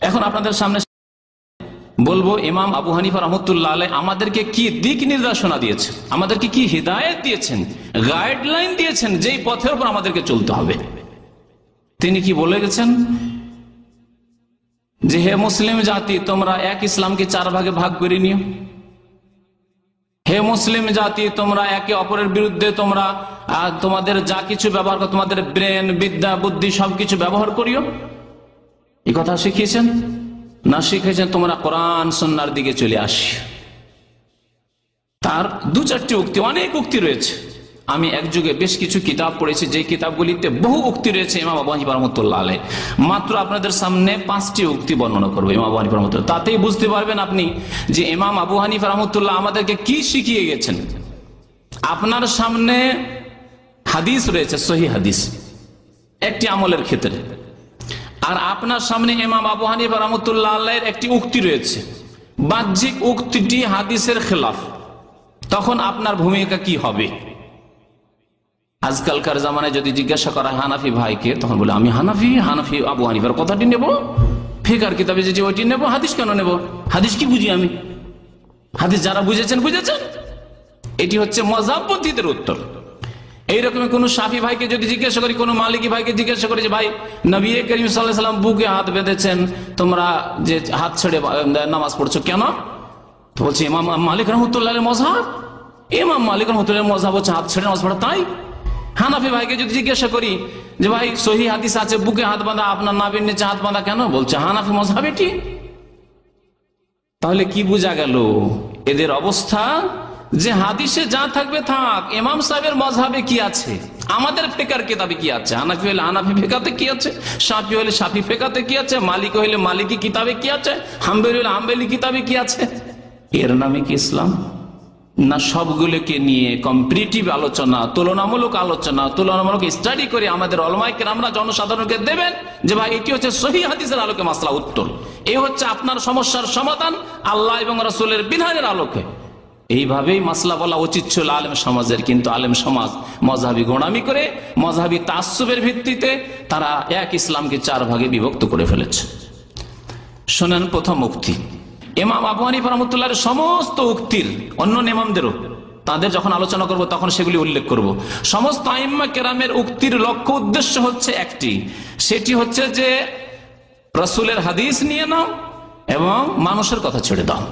এখন আপনাদের সামনে বলব, ইমাম আবু হানিফা রহমতুল্লাহ আলাই আমাদেরকে কি দিক নির্দেশনা দিয়েছেন? আমাদেরকে কি হৃদায়ত দিয়েছেন? গাইডলাইন দিয়েছেন যেই পথের উপর আমাদেরকে চলতে হবে। তিনি কি বলে গেছেন? যে হে মুসলিম জাতি, তোমরা এক ইসলামকে চার ভাগে ভাগ করে নিও। হে মুসলিম জাতি, তোমরা একে অপরের বিরুদ্ধে তোমরা তোমাদের যা কিছু ব্যবহার করো, তোমাদের ব্রেন, বিদ্যা, বুদ্ধি সবকিছু ব্যবহার করিও। এই কথা শিখিয়েছেন? না শিখেছেন তোমরা কোরআন সন্ন্যার দিকে চলে আসি। তার দু চারটি উক্তি, অনেক উক্তি রয়েছে। আমি এক যুগে বেশ কিছু কিতাব পড়েছি যে কিতাবগুলিতে বহু উক্তি রয়েছে ইমাম আবু হানিফা রহমতুল্লাহ মাত্র আপনাদের সামনে পাঁচটি উক্তি বর্ণনা করব ইমাম আবু তাতেই বুঝতে পারবেন আপনি যে ইমাম আবু হানিফা রহমতুল্লাহ আমাদেরকে কি শিখিয়ে গেছেন। আপনার সামনে হাদিস রয়েছে, সহি হাদিস। একটি আমলের ক্ষেত্রে। আর আপনার সামনে ইমাম আবু হানিফা রহমতুল্লাহ একটি উক্তি রয়েছে। বাহ্যিক উক্তিটি হাদিসের খেলাফ। তখন আপনার ভূমিকা কি হবে? আজকালকার জামানায় যদি জিজ্ঞাসা করা হানাফি ভাইকে, তখন বলে, আমি হানাফি হানাফি আবু হানিফার কথাটি নেব, ফেকার কিতাবে যেটি ওইটি নেব, হাদিস কেন নেব? হাদিস কি বুঝি আমি? হাদিস যারা বুঝেছেন বুঝেছেন? এটি হচ্ছে মজাবপন্থীদের উত্তর। এইরকম কোন সাফি ভাইকে যদি জিজ্ঞাসা করি, কোন মালিকি ভাইকে জিজ্ঞাসা করি যে, ভাই, নবী করিম সাল্লাম বুকে হাত বেঁধেছেন, তোমরা যে হাত ছেড়ে নামাজ পড়ছো কেন? বলছে, ইমাম মালিক রহমতুল্লাহ মজাব ইমাম মালিক রহমতুল্লাহ মজাব হচ্ছে হাত ছেড়ে নামাজ পড়া তাই? হানাফি ভাইকে যদি জিজ্ঞাসা করি যে, ভাই, সহি হাদিস আছে, বুকে হাত বাঁধা, আপনার নাবির নিচে হাত বাঁধা কেন? বলছে, হানাফি মজাব এটি তাহলে কি বোঝা গেল? এদের অবস্থা যে হাদিসে যা থাকবে থাক, ইমাম সাহেবের মজাবে কি আছে? আমাদের ফেকার কিতাবে কি আছে? হানাফি হলে হানাফি ফেকাতে কি আছে? সাফি হলে সাফি ফেকাতে কি আছে? মালিক হলে মালিকি কিতাবে কি আছে? হাম্বেলি হলে হাম্বেলি কিতাবে কি আছে? এর নামে কি ইসলাম? না সবগুলোকে নিয়ে কম্পিটিটিভ আলোচনা, তুলনামূলক আলোচনা, তুলনামূলক স্টাডি করে আমাদের অলমাইকে আমরা জনসাধারণকে দেবেন যে ভাই, এটি হচ্ছে সহি হাদিসের আলোকে মাসলা উত্তর। এই হচ্ছে আপনার সমস্যার সমাধান, আল্লাহ এবং রসুলের বিধানের আলোকে। এইভাবেই মাসলা বলা উচিত ছিল আলেম সমাজের, কিন্তু আলেম সমাজ মজাবি গোড়ামি করে, মজাবি তাসুবের ভিত্তিতে তারা এক ইসলামকে চার ভাগে বিভক্ত করে ফেলেছে। শোনেন প্রথম উক্তি। এমাম আবু হানিফা রহমতুল্লাহ সমস্ত উক্তির অন্য নেমামদেরও তাদের যখন আলোচনা করব তখন সেগুলি উল্লেখ করব। সমস্ত আইম্মা কেরামের উক্তির লক্ষ্য উদ্দেশ্য হচ্ছে একটি। সেটি হচ্ছে যে, রসুলের হাদিস নিয়ে নাও এবং মানুষের কথা ছেড়ে দাও।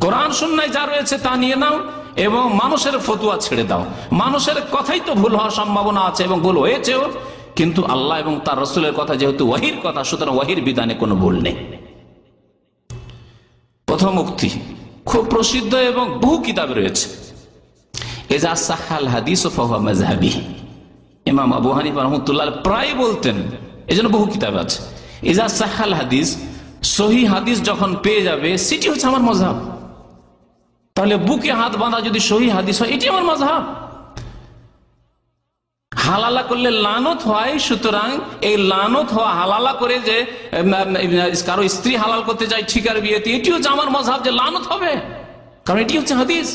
কোরআন সুন্নায় যা রয়েছে তা নিয়ে নাও এবং মানুষের ফতুয়া ছেড়ে দাও। মানুষের কথাই তো ভুল হওয়ার সম্ভাবনা আছে এবং ভুল হয়েছেও। কিন্তু আল্লাহ এবং তার রসুলের কথা যেহেতু ওয়াহির কথা, সুতরাং ওয়াহির বিধানে কোনো ভুল নেই। প্রথম উক্তি, খুব প্রসিদ্ধ এবং বহু কিতাব রয়েছে। এজা সাহাল হাদিস ও প্রায় বলতেন এই জন্য বহু কিতাব আছে। এজা সাহাল হাদিস, সহি হাদিস যখন পেয়ে যাবে, সেটি হচ্ছে আমার মজাব তাহলে বুকে হাত বাঁধা যদি সহি হাদিস হয়, এটি আমার মজাব হালালা করলে লানত হয়, সুতরাং এই লানত হওয়া হালালা করে যে কারও স্ত্রী হালাল করতে যায় ঠিকার বিয়েতে এটি হচ্ছে আমার মজাব যে লানত হবে, কারণ এটি হচ্ছে হাদিস।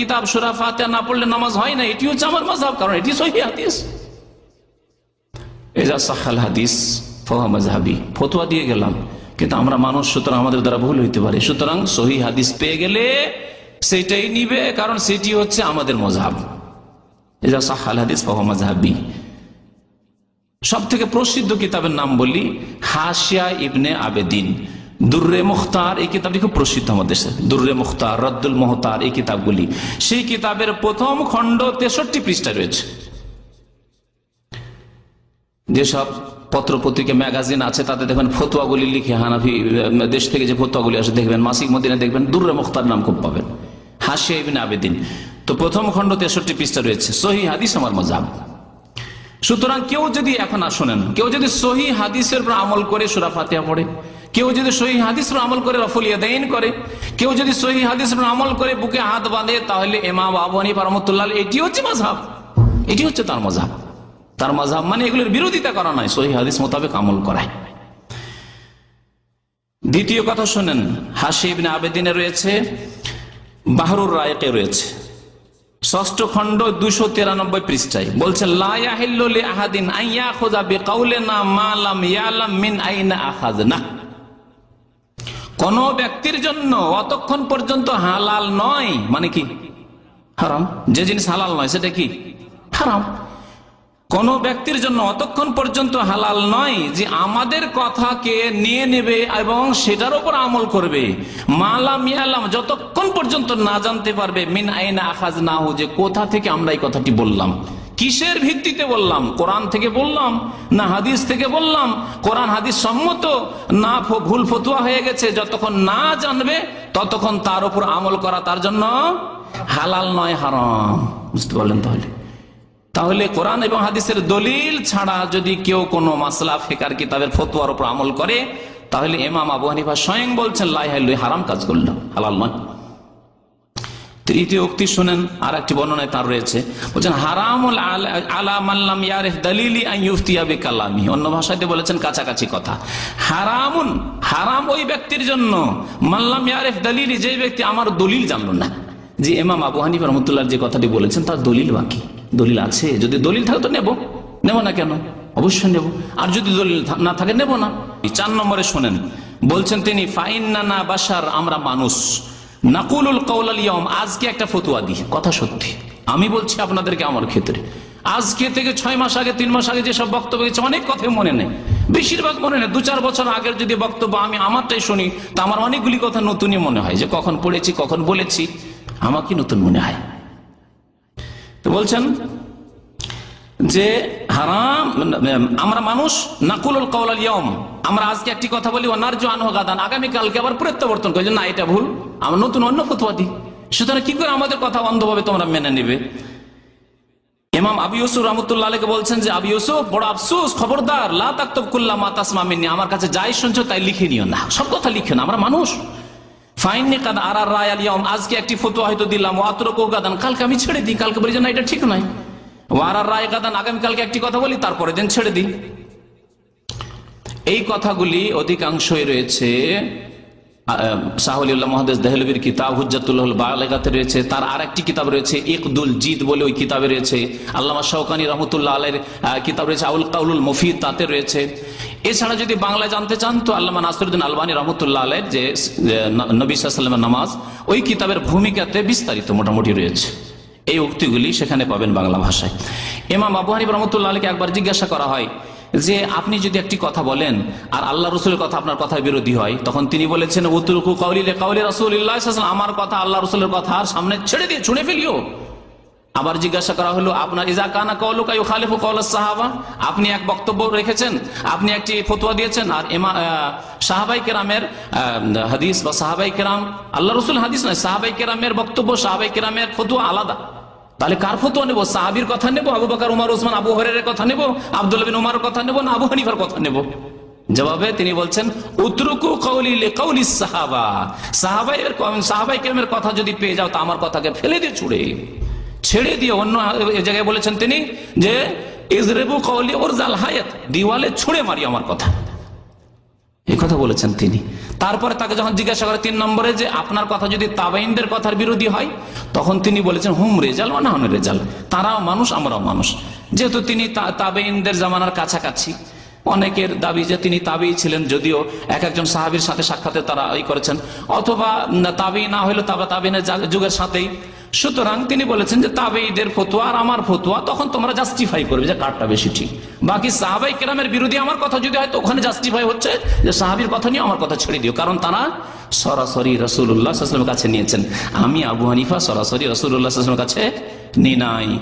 কিতাব না পড়লে নামাজ হয় না এটি হচ্ছে আমার কারণ এটি সাহাল ফতোয়া দিয়ে গেলাম। কিন্তু আমরা মানুষ, সুতরাং আমাদের দ্বারা ভুল হইতে পারে। সুতরাং সহি হাদিস পেয়ে গেলে সেটাই নিবে, কারণ সেটি হচ্ছে আমাদের মজাব। সাহাল হাদিস সব থেকে প্রসিদ্ধ কিতাবের নাম বলি হাসিয়া ইবনে আবেদিন। দুর্রে মুখতার, এই কিতাবটি খুব প্রসিদ্ধ আমাদের দেশে। দুর্রে মুখতার, রদ্দুল মোহতার, এই কিতাবগুলি। সেই কিতাবের প্রথম খণ্ড তেষট্টি পৃষ্ঠা রয়েছে। যেসব পত্র পত্রিকা ম্যাগাজিন আছে, তাতে দেখবেন ফতুয়াগুলি লিখে হানাফি দেশ থেকে যে ফতুয়াগুলি আসে, দেখবেন। মাসিক মদিনে দেখবেন, দুর্রে মুখতার নাম খুব পাবেন। হাসিয়া ইবিন আবেদিন। তো প্রথম খণ্ড তেষট্টি পৃষ্ঠা রয়েছে। সহি হাদিস আমার মজাব। সুতরাং কেউ যদি এখন শোনেন, কেউ যদি সহি হাদিসের উপর আমল করে সুরা ফাতিয়া পড়ে, কেউ যদি সহি হাদিসের আমল করে রফুলিয়াদাইন করে, কেউ যদি সহি হাদিসের আমল করে বুকে হাত বাঁধে, তাহলে এমা বাবনী পারমতুল্লাহ এটি হচ্ছে মজাব। এটি হচ্ছে তার মজাব। তার মজাব মানে এগুলোর বিরোধিতা করা নয়, সহি হাদিস মোতাবেক আমল করায় দ্বিতীয় কথা শোনেন হাসিবিন আবেদিনে রয়েছে, বাহরুর রায়কে রয়েছে। ষষ্ঠ দুশো তিরানব্বই পৃষ্ঠায় বলছে লাহিল্লি আহাদিন আইয়া খোঁজা বে কাউলে না মালাম ইয়ালাম মিন আইনা আখাজ না কোন ব্যক্তির জন্য অতক্ষণ পর্যন্ত হালাল নয় মানে কি? হারাম? যে জিনিস হালাল নয়, সেটা কি? হারাম। কোন ব্যক্তির জন্য অতক্ষণ পর্যন্ত হালাল নয় যে আমাদের কথাকে নিয়ে নেবে এবং সেটার উপর আমল করবে। মালাম ইয়ালাম, যতক্ষণ পর্যন্ত না জানতে পারবে, মিন আইনা আখাজ না হো যে কোথা থেকে আমরা এই কথাটি বললাম। কিসের ভিত্তিতে বললাম? কোরআন থেকে বললাম না হাদিস থেকে বললাম? কোরআন হাদিস সম্মত? না ভুল ফতুয়া হয়ে গেছে, যতক্ষণ না জানবে, ততক্ষণ তার উপর আমল করা তার জন্য হালাল নয়, হারাম। বুঝতে পারলেন তাহলে? তাহলে কোরআন এবং হাদিসের দলিল ছাড়া যদি কেউ কোনো মাসলা, ফেকার, কিতাবের ফতুয়ার উপর আমল করে, তাহলে এমাম আবু হানিফা স্বয়ং বলছেন লাই হাই হারাম কাজ করল, হালাল নয়। তৃতীয় উক্তি শুনেন আর একটি বর্ণনায় তার রয়েছে। বলছেন, হারামুল আলা মাল্লাম ইয়ারেফ দলিলি আইয়ুফতিয়াবি কালামি অন্য ভাষাতে বলেছেন, কাছাকাছি কথা। হারামুন, হারাম ওই ব্যক্তির জন্য। মাল্লাম ইয়ারেফ দলিলি যে ব্যক্তি আমার দলিল জানলো না। যে এমাম আবু হানিফ রহমতুল্লাহ যে কথাটি বলেছেন, তার দলিল বাকি। দলিল আছে? যদি দলিল থাকে তো নেব। নেব না কেন? অবশ্যই নেব। আর যদি দলিল না থাকে, নেব না। চার নম্বরে শোনেন। বলছেন তিনি, ফাইন্না বাসার আমরা মানুষ। নাকুলুল কৌলাল ইয়ম আজকে একটা ফতুয়া দিই। কথা সত্যি। আমি বলছি আপনাদেরকে আমার ক্ষেত্রে। আজকে থেকে ছয় মাস আগে, তিন মাস আগে যেসব বক্তব্য গেছে অনেক কথাই মনে নেই। বেশিরভাগ মনে নেই। দু চার বছর আগের যদি বক্তব্য আমি আমারটাই শুনি, তা আমার অনেকগুলি কথা নতুনই মনে হয়। যে কখন পড়েছি, কখন বলেছি আমাকে নতুন মনে হয়? বলছেন যে হারাম, আমরা মানুষ নাকুলুল কৌলাল আমরা আজকে একটি কথা বলি অনার্য আনহগাদান আগামীকালকে আবার প্রত্যাবর্তন করি না, এটা ভুল। আমরা নতুন, অন্য ফতুয়া দিই। সুতরাং কি করে আমাদের কথা অন্ধভাবে তোমরা মেনে নিবে? ইমাম আবু ইউসুফ বলছেন যে, আবু বড় আফসোস, খবরদার, লা তাক্তব কুল্লা মাতাসমা মিন্নি। আমার কাছে যাই শুনছো তাই লিখে নিও না। সব কথা লিখে না, আমরা মানুষ। কাদ রায় আলিয়ম আজকে একটি হয়তো দিলাম। কালকে আমি ছেড়ে দিই। কালকে না, এটা ঠিক নয়। আর রায় গাদান, আগামীকালকে একটি কথা বলি তারপরে দিন ছেড়ে দিই। এই কথাগুলি অধিকাংশই রয়েছে শাহুল্লাহ মহাদেশ দেহলবির কিতাব হুজাতুল্লাহ বালেগাতে রয়েছে। তার আর একটি কিতাব রয়েছে, ইকদুল জিদ বলে ওই কিতাবে রয়েছে। আল্লামা শৌকানি রহমতুল্লাহ আলের কিতাব রয়েছে, আউল কাউলুল মফিদ, তাতে রয়েছে। এছাড়া যদি বাংলায় জানতে চান, তো আল্লামা নাসরুদ্দিন আলবানী রহমতুল্লাহ আলের যে নবী সাল্লামের নামাজ, ওই কিতাবের ভূমিকাতে বিস্তারিত মোটামুটি রয়েছে। এই উক্তিগুলি সেখানে পাবেন বাংলা ভাষায়। এমাম আবু হানিফ রহমতুল্লাহ আলীকে একবার জিজ্ঞাসা করা হয় যে, আপনি যদি একটি কথা বলেন আর আল্লাহ রসুলের কথা আপনার কথা বিরোধী হয়, তখন তিনি বলেছেন কাউলি আমার কথা আল্লাহ রসুলের কথা আর সামনে ছেড়ে দিয়ে ছুঁড়ে ফেলিও। আবার জিজ্ঞাসা করা হলো, আপনার ইজা কানা কৌলু কাউ খালিফু কৌল সাহাবা? আপনি এক বক্তব্য রেখেছেন, আপনি একটি ফতুয়া দিয়েছেন। আর এমা সাহাবাই কেরামের হাদিস বা সাহাবাই কেরাম আল্লাহ রসুল হাদিস নয়, সাহাবাই কেরামের বক্তব্য, সাহাবাই কেরামের ফতুয়া আলাদা। তাহলে কার ফতুয়া নেব? সাহাবির কথা নেব? আবু বাকার, উমার ওসমান আবু হরের কথা নেব? আব্দুল বিন উমার কথা নেব না আবু হানিফার কথা নেব? জবাবে তিনি বলছেন, উত্রুকু কৌলি সাহাবা। সাহাবাই সাহাবাই কেরামের কথা যদি পেয়ে যাও, তা আমার কথাকে ফেলে দিয়ে ছুড়ে। ছেড়ে দিয়ে অন্য জায়গায় বলেছেন তিনি যে, ইজরেবু কৌলি ওর জাল হায়াত দিওয়ালে ছুঁড়ে মারি আমার কথা। এই কথা বলেছেন তিনি। তারপরে তাকে যখন জিজ্ঞাসা করে তিন নম্বরে যে, আপনার কথা যদি তাবাইনদের কথার বিরোধী হয় তখন তিনি বলেছেন, হুম, রেজাল না হন রেজাল? তারাও মানুষ, আমরাও মানুষ। যেহেতু তিনি তাবেইনদের জামানার কাছাকাছি, অনেকের দাবি যে তিনি তাবেই ছিলেন যদিও এক একজন সাহাবির সাথে সাক্ষাতে তারা এই করেছেন। অথবা তাবেই না হইলে তাবা তাবিনের যুগের সাথেই সুতরাং তিনি বলেছেন যে তাবেইদের ফতোয়া আর আমার ফতোয়া, তখন তোমরা জাস্টিফাই করবে যে কারটা বেশি ঠিক। বাকি সাহাবাই কেরামের বিরোধী আমার কথা যদি হয়, তো ওখানে জাস্টিফাই হচ্ছে যে সাহাবির কথা নিয়ে আমার কথা ছেড়ে দিও। কারণ তারা সরাসরি রসুল্লাহ কাছে নিয়েছেন। আমি আবু হানিফা সরাসরি রসুল্লাহ কাছে নি নাই।